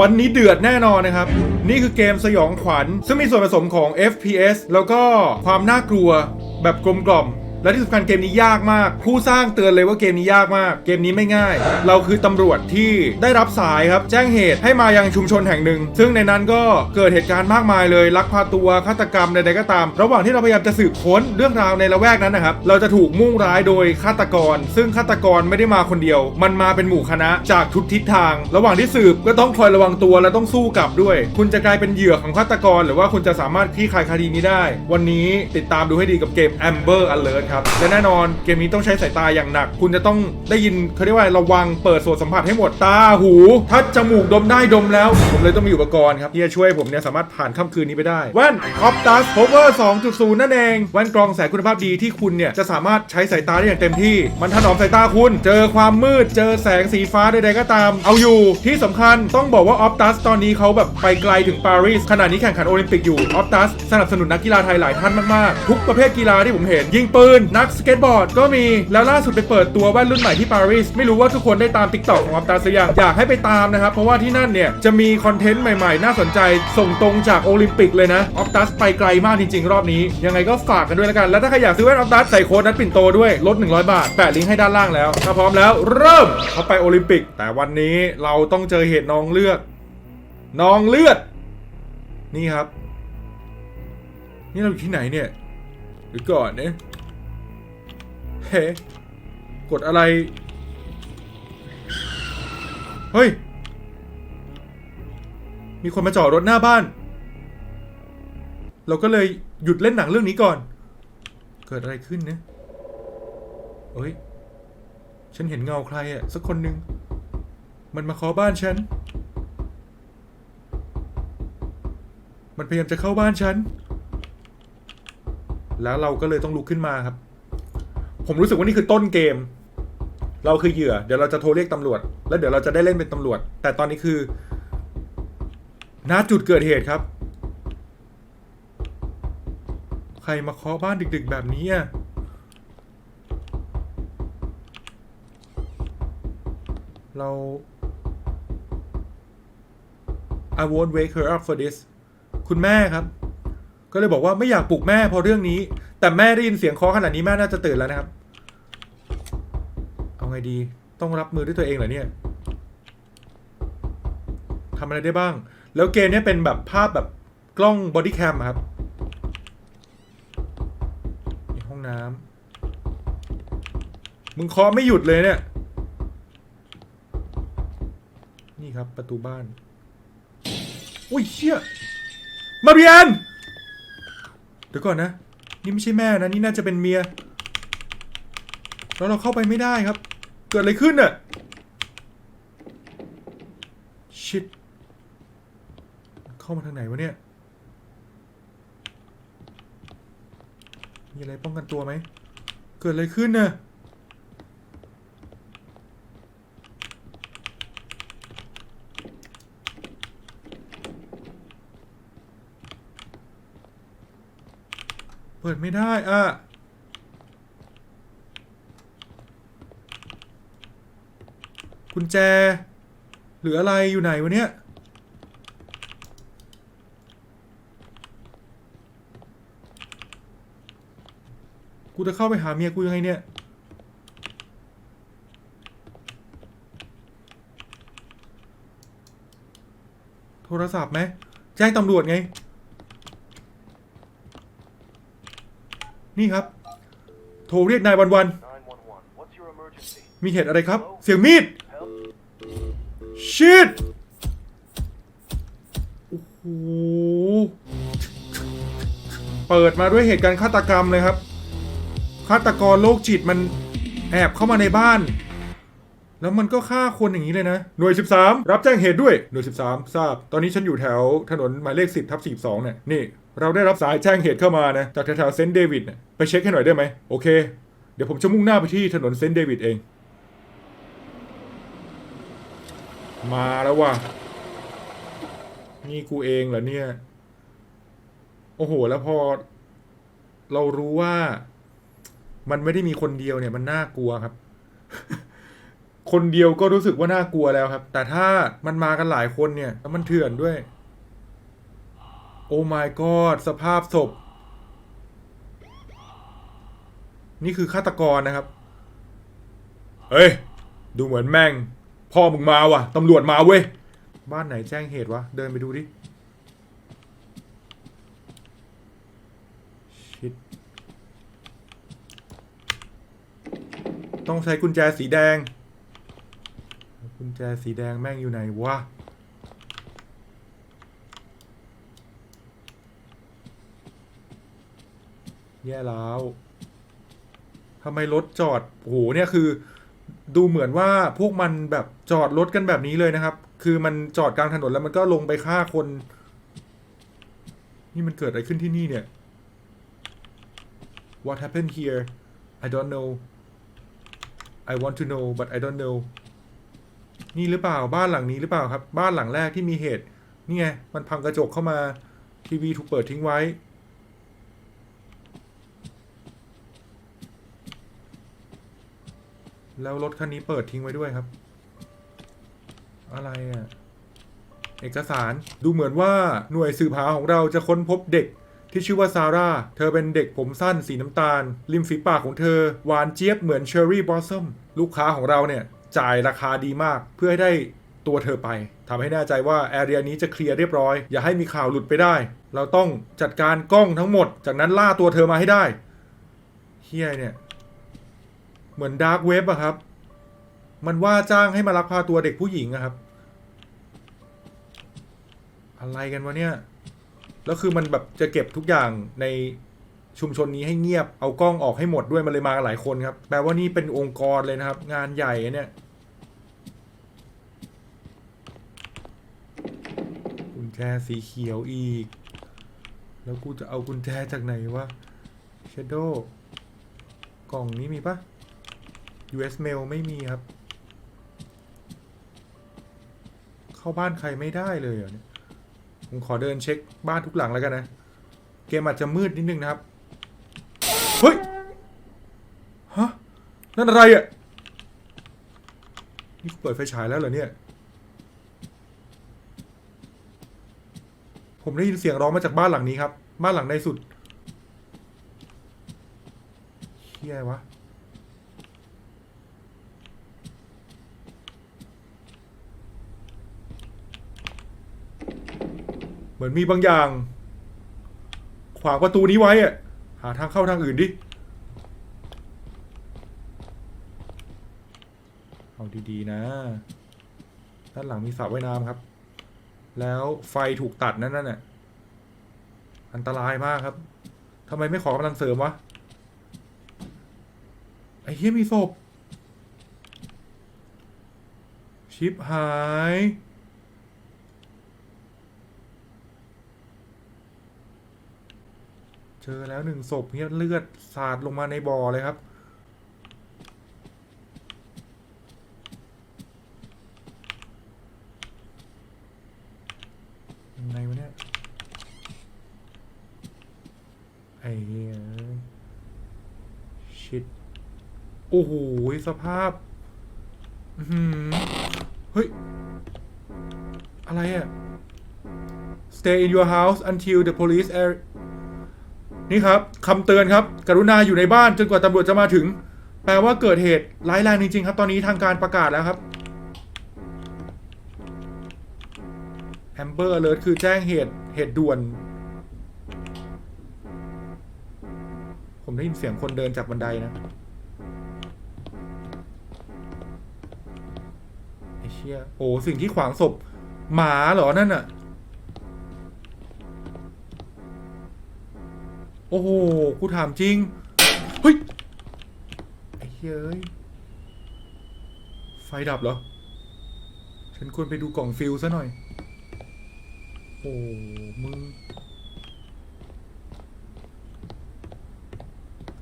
วันนี้เดือดแน่นอนนะครับ นี่คือเกมสยองขวัญ ซึ่งมีส่วนผสมของ FPS แล้วก็ความน่ากลัวแบบกลมกล่อม และที่สำคัญเกมนี้ยากมาก ผู้สร้างเตือนเลยว่าเกมนี้ยากมาก เกมนี้ไม่ง่าย เราคือตำรวจที่ได้รับสายครับ แจ้งเหตุให้มายังชุมชนแห่งหนึ่ง ซึ่งในนั้นก็เกิดเหตุการณ์มากมายเลยลักพาตัวฆาตกรรมใดๆก็ตาม ระหว่างที่เราพยายามจะสืบค้นเรื่องราวในละแวกนั้นนะครับ เราจะถูกมุ่งร้ายโดยฆาตกร ซึ่งฆาตกรไม่ได้มาคนเดียว มันมาเป็นหมู่คณะจากทุกทิศทาง ระหว่างที่สืบก็ต้องคอยระวังตัวและต้องสู้กลับด้วย คุณจะกลายเป็นเหยื่อของฆาตกร หรือว่าคุณจะสามารถคลี่คลายคดีนี้ได้ วันนี้ติดตามดูให้ดีกับเกม Amber Alert ครับ และแน่นอนเกมนี้ต้องใช้สายตาอย่างหนัก คุณจะต้องได้ยินเขาเรียกว่าระวังเปิดส่วนสัมผัสให้หมดตาหูถ้าจมูกดมได้ดมแล้ว ผมเลยต้องมีอุปกรณ์ครับที่จะช่วยผมเนี่ยสามารถผ่านค่ำคืนนี้ไปได้แว่น Optus Power 2.0 นั่นเองแว่นกรองแสงคุณภาพดีที่คุณเนี่ยจะสามารถใช้สายตาได้อย่างเต็มที่ มันถนอมสายตาคุณ เจอความมืดเจอแสงสีฟ้าใดๆก็ตาม เอาอยู่ที่สำคัญต้องบอกว่า Optus ตอนนี้เขาแบบไปไกลถึงปารีสขณะนี้แข่งขันโอลิมปิกอยู่ Optus สนับสนุนนักกีฬาไทยหลายท่านมากๆ ทุกประเภทกีฬาที่ผมเห็นยิงปืนนักสเก็ตบอร์ดก็มีแล้วล่าสุดไปเปิดตัวแว่นรุ่นใหม่ที่ปารีสไม่รู้ว่าทุกคนได้ตาม TikTok ของ Optus หรือยังอยากให้ไปตามนะครับ เพราะว่าที่นั่นเนี่ย จะมีคอนเทนต์ใหม่ๆ น่าสนใจส่งตรงจากโอลิมปิกเลยนะ Optus ไปไกลมากจริง ๆ รอบนี้ ยังไงก็ฝากกันด้วยแล้วกัน แล้วถ้าใครอยากซื้อแว่น Optus ใส่โค้ดนัดปิ่นโตด้วยลด 100 บาท แปะลิงก์ให้ด้านล่างแล้วถ้าพร้อมแล้วเริ่มเขาไปโอลิมปิก แต่วันนี้เราต้องเจอเหตุนองเลือดนองเลือด นี่ครับ นี่เราอยู่ที่ไหนเนี่ยเดี๋ยวก่อนเนี่ย เฮ้กดอะไร เฮ้ย มีคนมาจอดรถหน้าบ้าน เราก็เลยหยุดเล่นหนังเรื่องนี้ก่อน เกิดอะไรขึ้นเนี่ยเฮ้ย ฉันเห็นเงาใครอะสักคนหนึ่ง มันมาเคาะบ้านฉัน มันพยายามจะเข้าบ้านฉัน แล้วเราก็เลยต้องลุกขึ้นมาครับ ผมรู้สึกว่านี่คือต้นเกม เราคือเหยื่อ เดี๋ยวเราจะโทรเรียกตำรวจ แล้วเดี๋ยวเราจะได้เล่นเป็นตำรวจ แต่ตอนนี้คือณจุดเกิดเหตุครับ ใครมาเคาะบ้านดึก ๆ แบบนี้อะเรา I won't wake her up for this คุณแม่ครับ ก็เลยบอกว่าไม่อยากปลุกแม่เพราะเรื่องนี้ แต่แม่ได้ยินเสียงเคาะขนาดนี้แม่น่าจะตื่นแล้วนะครับ เอาไงดี ต้องรับมือด้วยตัวเองเหรอเนี่ยทำอะไรได้บ้าง แล้วเกมนี้เป็นแบบภาพแบบกล้องบอดี้แคมครับมีห้องน้ำมึงเคาะไม่หยุดเลยเนี่ย นี่ครับประตูบ้าน อุ้ยเชี่ยมาเรียน เดี๋ยวก่อนนะ นี่ไม่ใช่แม่นะนี่น่าจะเป็นเมีย แล้วเราเข้าไปไม่ได้ครับ เกิดอะไรขึ้นน่ะชิดเข้ามาทางไหนวะเนี่ย มีอะไรป้องกันตัวไหม เกิดอะไรขึ้นน่ะ ปิดไม่ได้อะกุญแจ หรืออะไรอยู่ไหนวะเนี่ยกูจะเข้าไปหาเมียกูยังไงเนี่ย โทรศัพท์ไหม แจ้งตำรวจไง นี่ครับ โทรเรียกนายวันวัน 911. What's your emergency? มีเหตุอะไรครับ เสียงมีดชิดโอ้โหเปิดมาด้วยเหตุการณ์ฆาตกรรมเลยครับฆาตกรโรคจิตมันแอบเข้ามาในบ้าน แล้วมันก็ฆ่าคนอย่างนี้เลยนะ หน่วย 13 รับแจ้งเหตุด้วย หน่วย 13 ทราบ ตอนนี้ฉันอยู่แถวถนนหมายเลข 10ทับ42เนี่ย นี่ เราได้รับสายแจ้งเหตุเข้ามานะ จากแถวเซนต์เดวิดเนี่ยไปเช็คให้หน่อยได้ไหม โอเค เดี๋ยวผมจะมุ่งหน้าไปที่ถนนเซนต์เดวิดเอง มาแล้วว่ะ นี่กูเองเหรอเนี่ย โอ้โห แล้วพอ เรารู้ว่า มันไม่ได้มีคนเดียวเนี่ย มันน่ากลัวครับ คนเดียวก็รู้สึกว่าน่ากลัวแล้วครับ แต่ถ้ามันมากันหลายคนเนี่ยแล้วมันเถื่อนด้วย โอ้ my god สภาพศพ นี่คือฆาตกรนะครับ เฮ้ย ดูเหมือนแม่ง พ่อมึงมาว่ะตำรวจมาเว้ย บ้านไหนแจ้งเหตุวะ เดินไปดูดิ ชิด ต้องใช้กุญแจสีแดง ญแจสีแดงแม่งอยู่ไหนวะแย่แล้วทำไมรถจอดโอ้โหเนี่ยคือ ดูเหมือนว่าพวกมันแบบจอดรถกันแบบนี้เลยนะครับ คือมันจอดกลางถนนแล้วมันก็ลงไปฆ่าคน นี่มันเกิดอะไรขึ้นที่นี่เนี่ย What happened here I don't know I want to know but I don't know นี่หรือเปล่าบ้านหลังนี้หรือเปล่าครับ บ้านหลังแรกที่มีเหตุนี่ไงมันพังกระจกเข้ามาทีวีถูกเปิดทิ้งไว้ แล้วรถคันนี้เปิดทิ้งไว้ด้วยครับ อะไรอะเอกสารดูเหมือนว่าหน่วยสืบหาของเราจะค้นพบเด็กที่ชื่อว่าซาร่า เธอเป็นเด็กผมสั้นสีน้ำตาล ริมฝีปากของเธอ หวานเจี๊ยบเหมือนเชอร์รี่บลอสซัมลูกค้าของเราเนี่ย จ่ายราคาดีมากเพื่อให้ได้ตัวเธอไปทำให้แน่ใจว่าแอเรียนี้จะเคลียร์เรียบร้อย อย่าให้มีข่าวหลุดไปได้ เราต้องจัดการกล้องทั้งหมด จากนั้นล่าตัวเธอมาให้ได้เฮียเนี่ย เหมือนดาร์กเว็บอะครับ มันว่าจ้างให้มาลักพาตัวเด็กผู้หญิงอะครับ อะไรกันวะเนี่ย แล้วคือมันแบบจะเก็บทุกอย่างใน ชุมชนนี้ให้เงียบเอากล้องออกให้หมดด้วยมันเลยมาหลายคนครับแปลว่านี่เป็นองค์กรเลยนะครับ งานใหญ่เนี่ยกุญแจสีเขียวอีก แล้วกูจะเอากุญแจจากไหนวะเชโดกล่องนี้มีปะ US mail ไม่มีครับ เข้าบ้านใครไม่ได้เลยเหรอเนี่ยผมขอเดินเช็คบ้านทุกหลังแล้วกันนะ เกมอาจจะมืดนิดนึงนะครับ เฮ้ย ฮะ นั่นอะไรอะ นี่เปิดไฟฉายแล้วเหรอเนี่ย ผมได้ยินเสียงร้องมาจากบ้านหลังนี้ครับ บ้านหลังในสุดเฮียวะเหมือนมีบางอย่าง ขวางประตูนี้ไว้อะาทางเข้าทางอื่นดิ เอาดีๆนะ ด้านหลังมีสระว่ายน้ำครับ แล้วไฟถูกตัดนั่นน่ะอันตรายมากครับทำไมไม่ขอกำลังเสริมวะ ไอ้เฮียมีศพ ชิปหาย เจอแล้วหนึ่งศพเนี่ยเลือดสาดลงมาในบ่อเลยครับ ยังไงวะเนี่ย ไอ้เหี้ยชิด โอ้โห สภาพ อื้อหือเฮ้ย อะไรอะ Stay in your house until the police air นี่ครับคำเตือนครับ กรุณาอยู่ในบ้านจนกว่าตำรวจจะมาถึง แปลว่าเกิดเหตุร้ายแรงจริงๆ ครับ ตอนนี้ทางการประกาศแล้วครับ Amber Alert คือแจ้งเหตุเหตุด่วน ผมได้ยินเสียงคนเดินจากบันไดนะไอ้เชี่ยโอ้สิ่งที่ขวางศพ หมาเหรอนั่นอะ โอ้โห กูถามจริง เฮ้ย ไอ้เฮ้ย ไฟดับเหรอ ฉันควรไปดูกล่องฟิลซะหน่อย โอ้มึง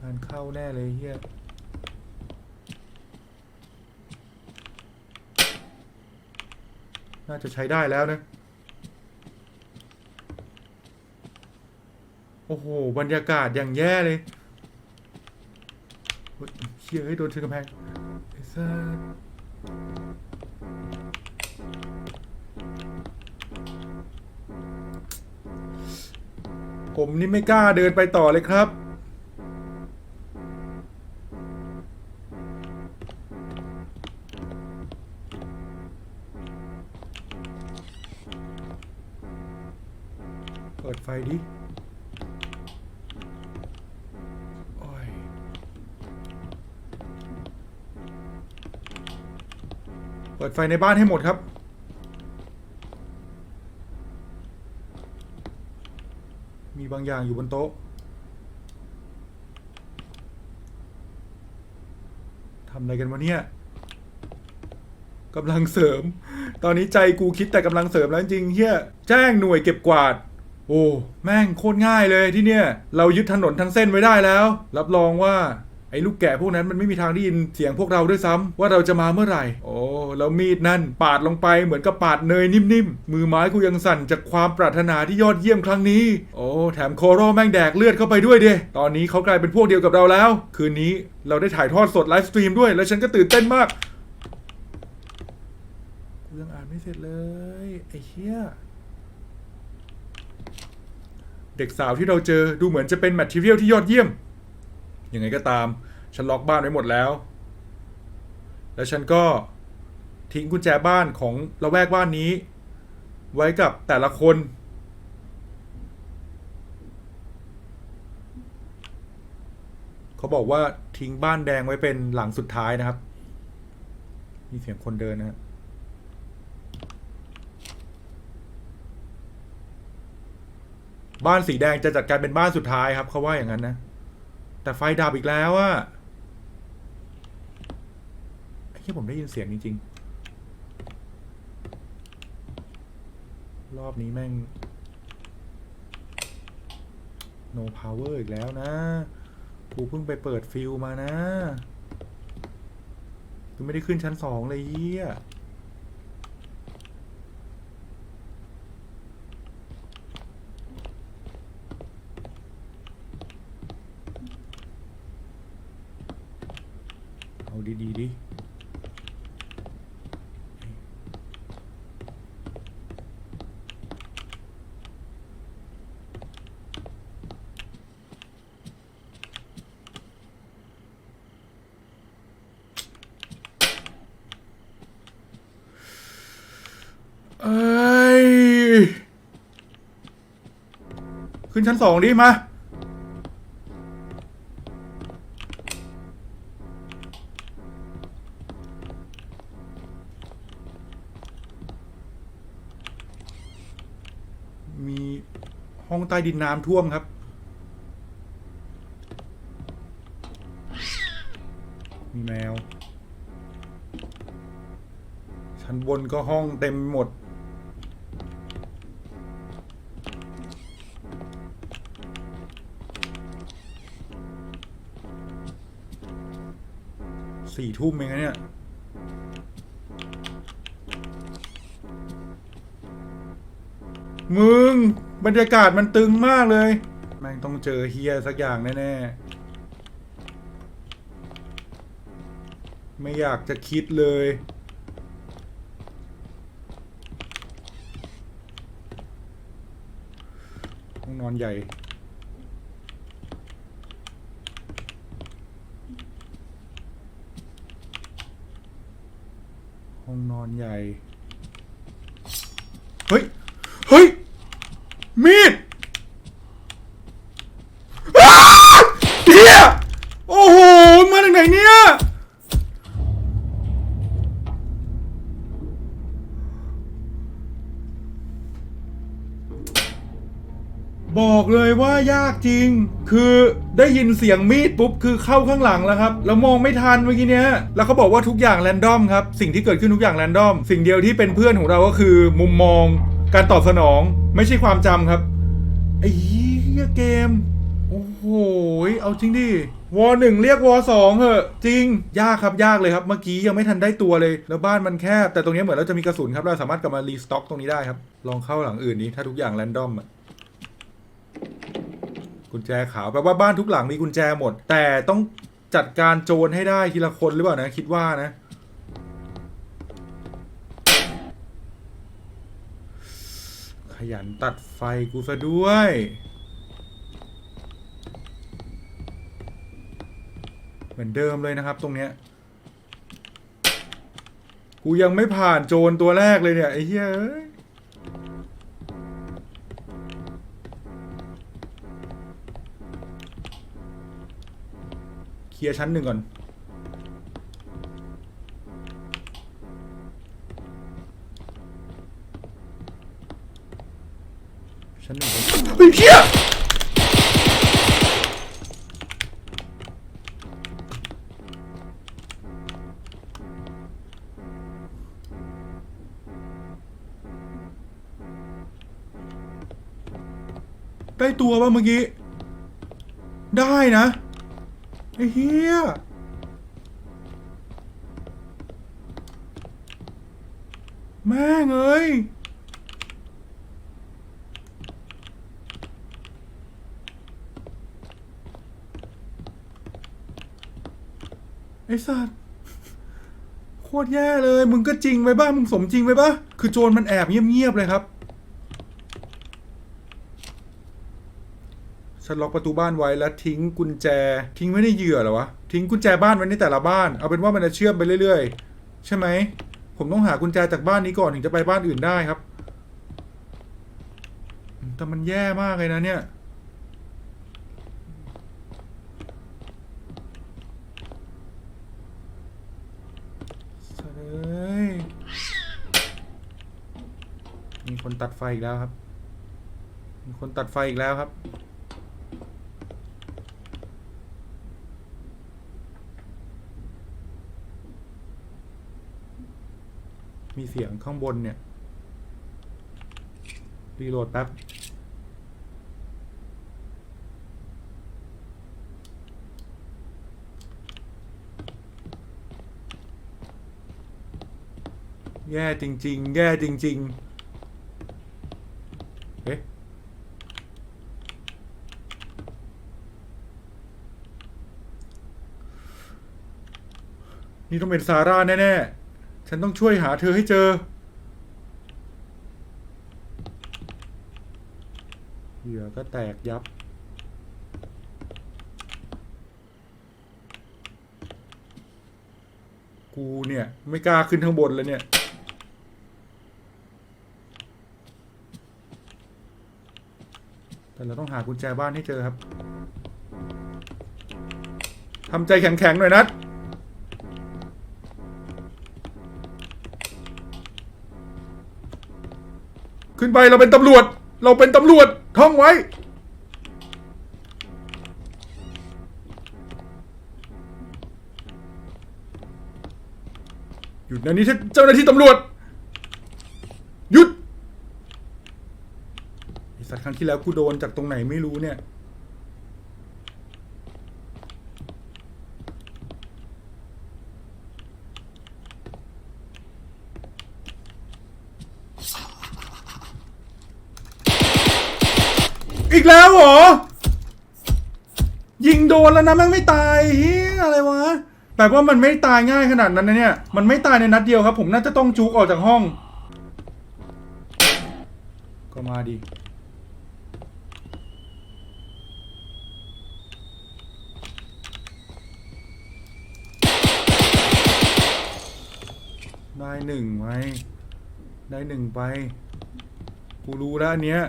งานเข้าแน่เลยเฮียน่าจะใช้ได้แล้วนะ อ้โห บรรยากาศอย่างแย่เลยเฮ้ยเชี่ยให้ยโดนชนกำแพงไอ้สัสผมนี่ไม่กล้าเดินไปต่อเลยครับ ไฟในบ้านให้หมดครับ มีบางอย่างอยู่บนโต๊ะทำอะไรกันวะเนี่ยกำลังเสริม ตอนนี้ใจกูคิดแต่กำลังเสริมแล้วจริงเฮียแจ้งหน่วยเก็บกวาด โอ้ แม่งโคตรง่ายเลยที่เนี่ย เรายึดถนนทั้งเส้นไว้ได้แล้ว รับรองว่า อ้ลูกแกะพวกนั้นมันไม่มีทางได้ยินเสียงพวกเราด้วยซ้ำว่าเราจะมาเมื่อไหร่ โอ้แล้วมีดนั่น ปาดลงไปเหมือนกับปาดเนยนิ่มๆ มือไม้กูยังสั่นจากความปรารถนาที่ยอดเยี่ยมครั้งนี้ โอ้แถมโคโรแม่งแดกเลือดเข้าไปด้วยเดตอนนี้เขากลายเป็นพวกเดียวกับเราแล้ว คืนนี้เราได้ถ่ายทอดสดไลฟ์สตรีมด้วย แล้วฉันก็ตื่นเต้นมากกูยังอ่านไม่เสร็จเลยไอ้เหี้ยเด็กสาวที่เราเจอดูเหมือนจะเป็นแมททีเรียลที่ยอดเยี่ยม ยังไงก็ตาม ฉันล็อกบ้านไว้หมดแล้ว แล้วฉันก็ทิ้งกุญแจบ้านของละแวกบ้านนี้ ไว้กับแต่ละคน เขาบอกว่าทิ้งบ้านแดงไว้เป็นหลังสุดท้ายนะครับ มีเสียงคนเดินนะบ้านสีแดงจะจัดการเป็นบ้านสุดท้ายครับเขาว่าอย่างนั้นนะ แต่ไฟดับอีกแล้วอะไอ้ที่ผมได้ยินเสียงจริง ๆ รอบนี้แม่ง no power อีกแล้วนะกูเพิ่งไปเปิดฟิลมานะกูไม่ได้ขึ้นชั้นสองเลยเยี่ย ขึ้นชั้นสองดิมา มีห้องใต้ดินน้ำท่วมครับ มีแมว ชั้นบนก็ห้องเต็มหมด สี่ทุ่มเองนะเนี่ยมึง บรรยากาศมันตึงมากเลย แม่งต้องเจอเฮียสักอย่างแน่ๆ ไม่อยากจะคิดเลย ห้องนอนใหญ่ ห้องนอน ใหญ่ เฮ้ย เฮ้ย มีดเฮียโอ้โห มาจากไหนเนี่ย บอกเลยว่ายากจริง คือได้ยินเสียงมีดปุ๊บคือเข้าข้างหลังแล้วครับแล้วมองไม่ทันเมื่อกี้เนี้ยแล้วเขาบอกว่าทุกอย่างแรนดอมครับสิ่งที่เกิดขึ้นทุกอย่างแรนดอมสิ่งเดียวที่เป็นเพื่อนของเราก็คือ มุมมอง การตอบสนอง ไม่ใช่ความจำครับไอ้เกมโอ้โหเอาจริงดิวอหนึ่งเรียกวอสองเหอะจริง ยากครับยากเลยครับเมื่อกี้ยังไม่ทันได้ตัวเลย แล้วบ้านมันแคบแต่ตรงนี้เหมือนเราจะมีกระสุนครับเราสามารถกลับมารีสต็อกตรงนี้ได้ครับลองเข้าหลังอื่นนี้ถ้าทุกอย่างแรนดอมอะ กุญแจขาวแปลว่าบ้านทุกหลังมีกุญแจหมด แต่ต้องจัดการโจรให้ได้ทีละคนหรือเปล่านะ คิดว่านะ ขยันตัดไฟกูซะด้วยเหมือนเดิมเลยนะครับตรงเนี้ย กูยังไม่ผ่านโจรตัวแรกเลยเนี่ย ไอ้เฮ้ย ลียร์ชั้นหนึ่งก่อน ชั้นหนึ่งก่อนเฮ้ยเหี้ยได้ตัวป่ะเมื่อกี้ ได้นะ ไอ้เหี้ยแม่งเอ้ยไอ้สัตว์โคตรแย่เลย มึงก็จริงไปบ้างมึงสมจริงไปบ้างคือโจรมันแอบเงียบๆเลยครับ ฉันล็อกประตูบ้านไว้แล้วทิ้งกุญแจ ทิ้งไว้ในเหยื่อเหรอวะ ทิ้งกุญแจบ้านไว้ในแต่ละบ้าน เอาเป็นว่ามันจะเชื่อมไปเรื่อยๆ ใช่ไหม ผมต้องหากุญแจจากบ้านนี้ก่อนถึงจะไปบ้านอื่นได้ครับ แต่มันแย่มากเลยนะเนี่ยเอ้ยมีคนตัดไฟอีกแล้วครับ มีคนตัดไฟอีกแล้วครับ สียงข้างบนเนี่ย รีโหลดแป๊บ แย่จริง ๆ แย่จริง ๆ เอ๊ะนี่ต้องเป็นซาร่าแน่ ๆ ฉันต้องช่วยหาเธอให้เจอ เหยื่อก็แตกยับ กูเนี่ย ไม่กล้าขึ้นข้างบนเลยเนี่ย แต่เราต้องหากุญแจบ้านให้เจอครับทำใจแข็งๆหน่อยนัด ขึ้นไปเราเป็นตำรวจ เราเป็นตำรวจท่องไว้ หยุดนะนี่เจ้าหน้าที่ตำรวจ หยุดไอสัตว์ครั้งที่แล้วกูโดนจากตรงไหนไม่รู้เนี่ย แล้วเหรอ ยิงโดนแล้วนะแม่งไม่ตายเฮียอะไรวะแบบว่ามันไม่ตายง่ายขนาดนั้นนะเนี่ย มันไม่ตายในนัดเดียวครับ ผมน่าจะต้องจุกออกจากห้อง ก็มาดิได้หนึ่งไหมได้หนึ่งไป กูรู้แล้วอันเนี้ย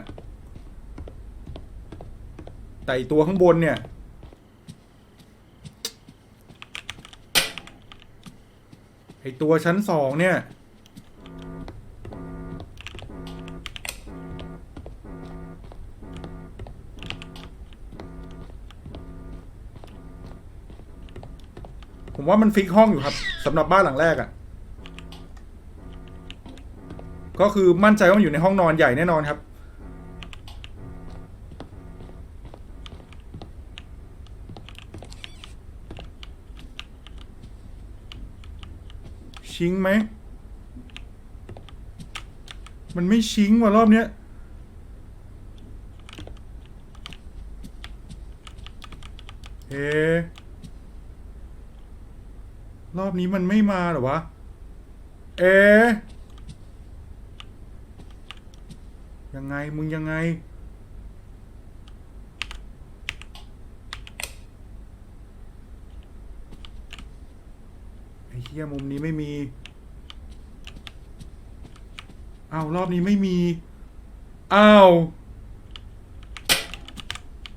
แต่ตัวข้างบนเนี่ย ไอตัวชั้นสองเนี่ย ผมว่ามันฟิกห้องอยู่ครับสำหรับบ้านหลังแรกอะ่ะ ก็คือมั่นใจว่ามันอยู่ในห้องนอนใหญ่แน่นอนครับ ชิงไหม มันไม่ชิงว่ะรอบเนี้ย เอ รอบนี้มันไม่มาหรอวะ เอ ยังไงมึงยังไง ไอ้เหี้ยมุมนี้ไม่มี เอารอบนี้ไม่มี อ้าว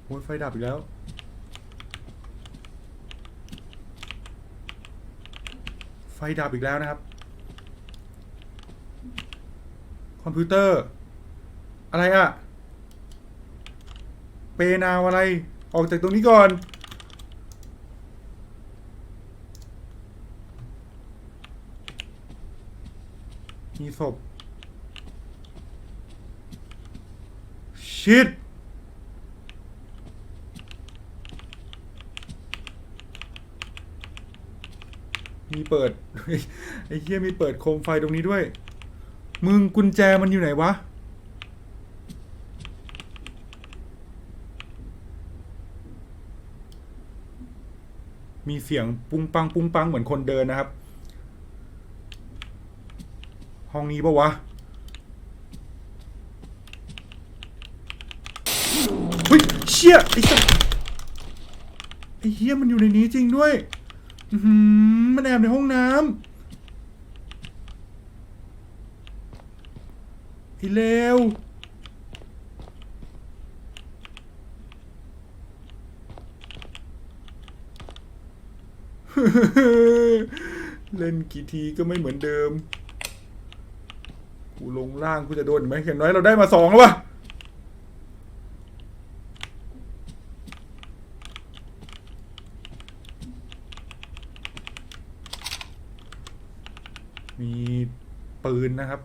โอ้ยไฟดับอีกแล้ว ไฟดับอีกแล้วนะครับ คอมพิวเตอร์ อะไรอะเปนาวอะไร ออกจากตรงนี้ก่อน มี ศพชิดมีเปิด ไอ้เหี้ยมีเปิดโคมไฟตรงนี้ด้วย มึงกุญแจมันอยู่ไหนวะ มีเสียงปุ้งปังปุ้งปังเหมือนคนเดินนะครับ ห้องนี้ปะวะเฮ้ยเชี่ยไอ้สัสไอ้เฮียมันอยู่ในนี้จริงด้วยอืมันแอบในห้องน้ำไอ้เลวเล่นกี่ทีก็ไม่เหมือนเดิม กูลงล่างกูจะโดนไหมอย่างน้อยเราได้มาสองแล้ววะมีปืนนะครับ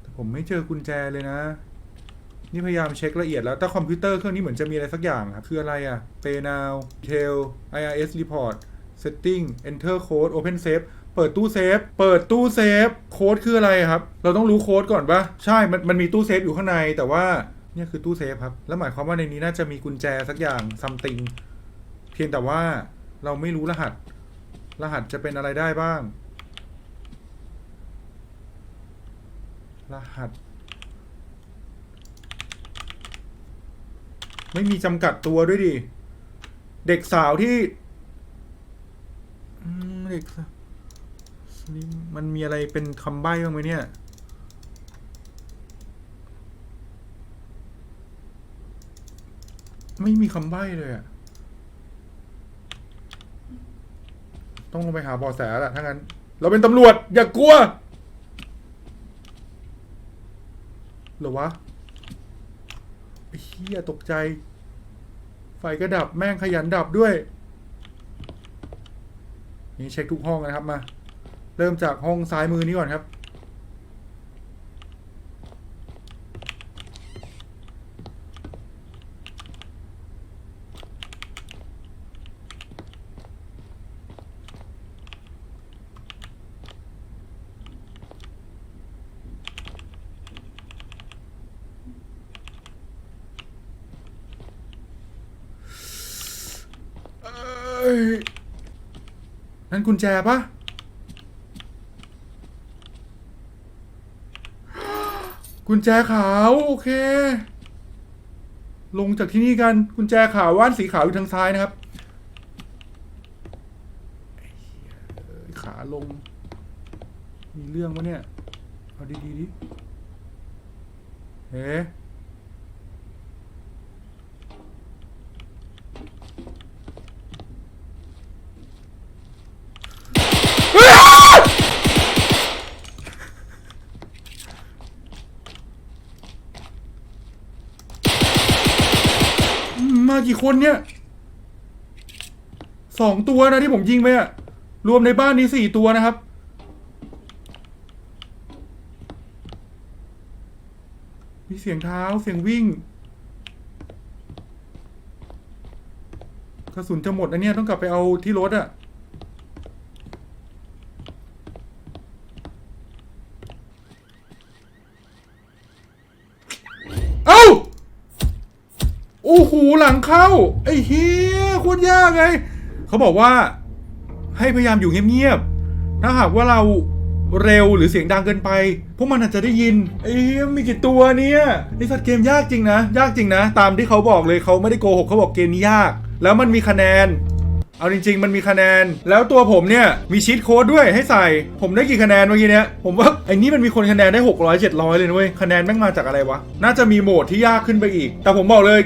แต่ผมไม่เจอกุญแจเลยนะ นี่พยายามเช็คละเอียดแล้ว แต่คอมพิวเตอร์เครื่องนี้เหมือนจะมีอะไรสักอย่างครับ คืออะไรอะ Pay now Detail IRS report setting enter code open safe เปิดตู้เซฟ เปิดตู้เซฟ โค้ดคืออะไรครับ เราต้องรู้โค้ดก่อนปะใช่ มันมันมีตู้เซฟอยู่ข้างใน แต่ว่าเนี่ยคือตู้เซฟครับ แล้วหมายความว่าในนี้น่าจะมีกุญแจสักอย่าง something เพียงแต่ว่าเราไม่รู้รหัส รหัสจะเป็นอะไรได้บ้าง รหัส ไม่มีจำกัดตัวด้วยดิ เด็กสาวที่เด็กสาว นี่มันมีอะไรเป็นคำใบ้บ้างไหมเนี่ย ไม่มีคำใบ้เลยอะต้องลงไปหาเบอแสแหละถ้างั้น เราเป็นตำรวจ อย่ากลัวเหรอวะไอ้เฮียตกใจ ไฟก็ดับแม่งขยันดับด้วย นี่เช็คทุกห้องนะครับมา เริ่มจากห้องซ้ายมือนี้ก่อนครับ นั่นกุญแจปะ กุญแจขาว โอเค ลงจากที่นี่กัน กุญแจขาวว่านสีขาวอยู่ทางซ้ายนะครับไอ้เหี้ยเอ้ยขาลง มีเรื่องวะเนี่ย เอาดีๆดิเฮ้มากี่ คนเนี่ยสองตัวนะที่ผมยิงไปอะรวมในบ้านนี้สี่ตัวนะครับ มีเสียงเท้าเสียงวิ่ง กระสุนจะหมดนะเนี่ยต้องกลับไปเอาที่รถอะเอ้า โอ้โหห ลังเข้า ไอ้เฮียโคตรยากไงเขาบอกว่าให้พยายามอยู่เงียบๆ ถ้าหากว่าเราเร็วหรือเสียงดังเกินไป พวกมันอาจจะได้ยิน ไอ้เหี้ยมีกี่ตัวเนี่ยไอ้สัตว์เกมยากจริงนะ ยากจริงนะ ตามที่เขาบอกเลยเขาไม่ได้โกหกเขาบอกเกมนี้ยาก แล้วมันมีคะแนน เอาจริง ๆ มันมีคะแนน แล้วตัวผมเนี่ยมีชีตโค้ดด้วยให้ใส่ ผมได้กี่คะแนนเมื่อกี้เนี้ย ผมว่าไอ้นี่มันมีคนคะแนนได้ 600 700 เลยนะเว้ย คะแนนแม่งมาจากอะไรวะ น่าจะมีโหมดที่ยากขึ้นไปอีก แต่ผมบอกเลย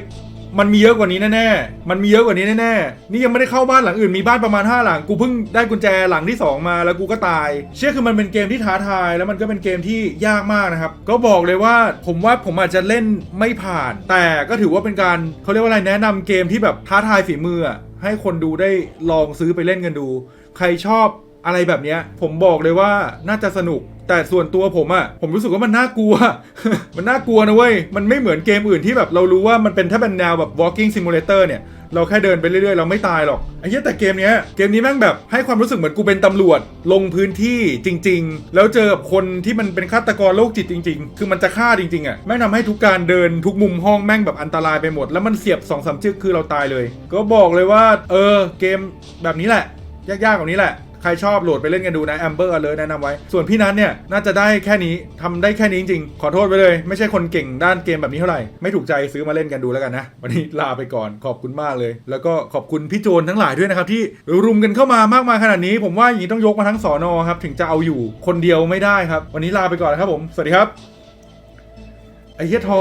มันมีเยอะกว่านี้แน่ๆ มันมีเยอะกว่านี้แน่ๆ นี่ยังไม่ได้เข้าบ้านหลังอื่น มีบ้านประมาณ 5 หลัง กูเพิ่งได้กุญแจหลังที่ 2 มาแล้วกูก็ตาย เชื่อคือมันเป็นเกมที่ท้าทาย แล้วมันก็เป็นเกมที่ยากมากนะครับ ก็บอกเลยว่าผมว่าผมอาจจะเล่นไม่ผ่าน แต่ก็ถือว่าเป็นการเขาเรียกว่าอะไรแนะนำเกมที่แบบท้าทายฝีมือให้คนดูได้ลองซื้อไปเล่นกันดู ใครชอบ อะไรแบบเนี้ยผมบอกเลยว่าน่าจะสนุก แต่ส่วนตัวผมอะ่ะผมรู้สึกว่ามันน่ากลัว มันน่ากลัวนะเว้ย มันไม่เหมือนเกมอื่นที่แบบเรารู้ว่ามันเป็นถ้าเป็นแนวแบบ walking simulator เนี่ยเราแค่เดินไปเรื่อยๆ เราไม่ตายหรอกไอ้เหี้ยแต่เกมเนี้ยเกมนี้แม่งแบบให้ความรู้สึกเหมือนกูเป็นตำรวจ ลงพื้นที่จริง ๆ แล้วเจอกับคนที่มันเป็นฆาตกรโรคจิตจริง ๆ คือมันจะฆ่าจริงๆอะ่ะแม่งทำให้ทุกการเดินทุกมุมห้องแม่งแบบอันตรายไปหมด แล้วมันเสียบ2องสามจึกคือเราตายเลย ก็บอกเลยว่า เออเกมแบบนี้แหละ ยากๆกว่านี้แหละ ใครชอบโหลดไปเล่นกันดูนะ Amber Alert แนะนำไว้ ส่วนพี่นัทเนี่ยน่าจะได้แค่นี้ทำได้แค่นี้จริง ๆ ขอโทษไปเลย ไม่ใช่คนเก่งด้านเกมแบบนี้เท่าไหร่ ไม่ถูกใจซื้อมาเล่นกันดูแล้วกันนะ วันนี้ลาไปก่อนขอบคุณมากเลย แล้วก็ขอบคุณพี่โจนทั้งหลายด้วยนะครับที่รุมกันเข้ามามากมายขนาดนี้ ผมว่าอย่างนี้ต้องยกมาทั้งสอนอครับถึงจะเอาอยู่คนเดียวไม่ได้ครับ วันนี้ลาไปก่อนนะครับผมสวัสดีครับไอ้เหี้ยทอ